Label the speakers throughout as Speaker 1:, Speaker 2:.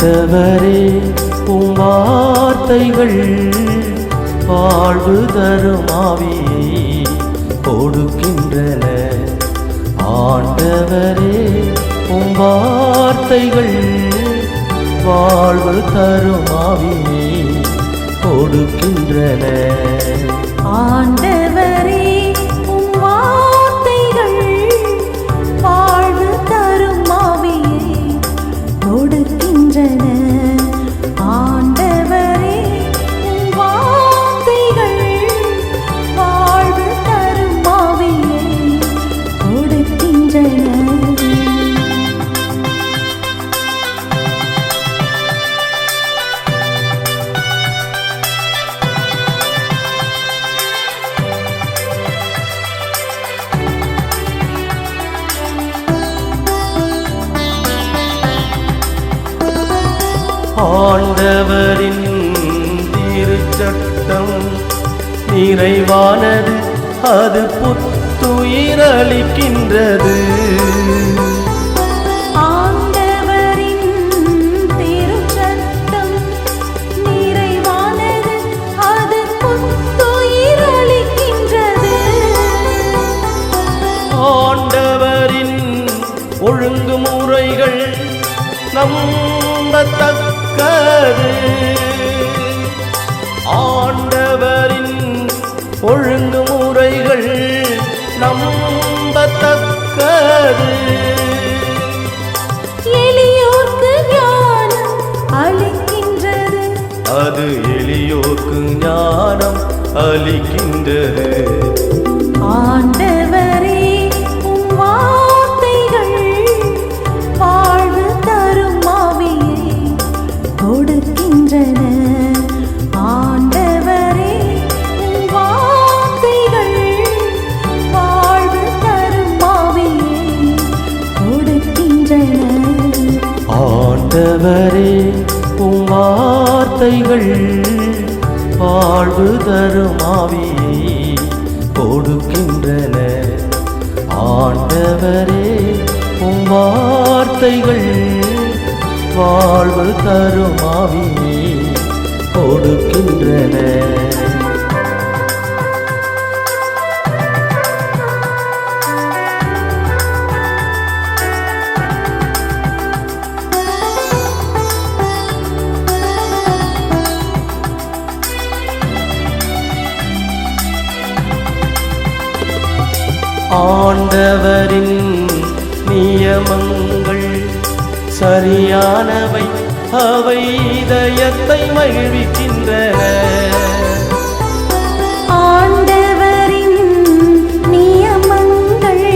Speaker 1: ஆண்டவரே உம் வார்த்தைகள் வாழ்வு தருமாவி கொடுக்கின்றன.
Speaker 2: ஆண்டவரே உம் வார்த்தைகள் வாழ்வு தருமாவி கொடுக்கின்றன. ஆண்டவர்
Speaker 1: ஆண்டவரின் திருச்சட்டம் நிறைவானது அது புத்துயிரளிக்கின்றது.
Speaker 2: ஆண்டவரின் திருச்சட்டம் புத்துயிரளிக்கின்றது
Speaker 1: ஆண்டவரின் ஆண்டவரின் ஒழுங்குமுறைகள் நம்பத்தக்கது.
Speaker 2: எளியோர்க்கு ஞானம் அளிக்கின்றது.
Speaker 1: அது எளியோர்க்கு ஞானம் அளிக்கின்றது.
Speaker 2: வார்த்தைகள் வாழ்வு தரும் கொடுக்கின்றன. ஆண்டவரே உம் வார்த்தைகள் வாழ்வு தரும் கொடுக்கின்றன.
Speaker 1: ஆண்டவரின் நியமங்கள் சரியானவை அவை இதயத்தை மகிழ்விக்கின்றன
Speaker 2: ஆண்டவரின் நியமங்கள்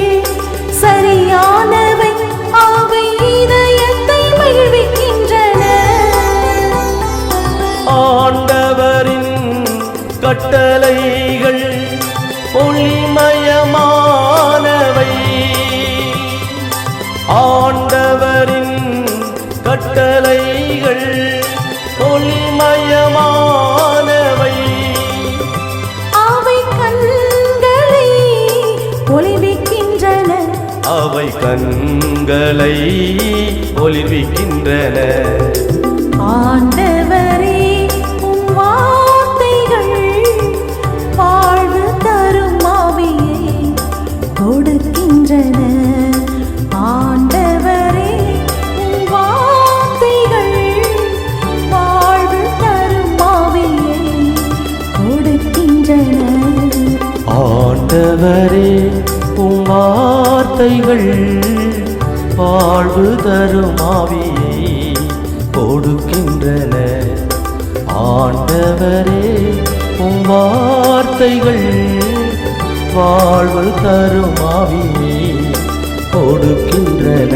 Speaker 2: சரியானவை அவை இதயத்தை மகிழ்விக்கின்றன.
Speaker 1: ஆண்டவரின் கட்டளைகள் கட்டளைகள் ஒளிமயமானவை.
Speaker 2: அவை கண்களை ஒளிவிக்கின்றன
Speaker 1: அவை கண்களை ஒளிர்விக்கின்றன.
Speaker 2: ஆண்டவரே
Speaker 1: வாழ்வு தரும் ஆவியை கொடுக்கின்றன. ஆண்டவரே உம் வார்த்தைகள் வாழ்வு தரும் ஆவியை கொடுக்கின்றன.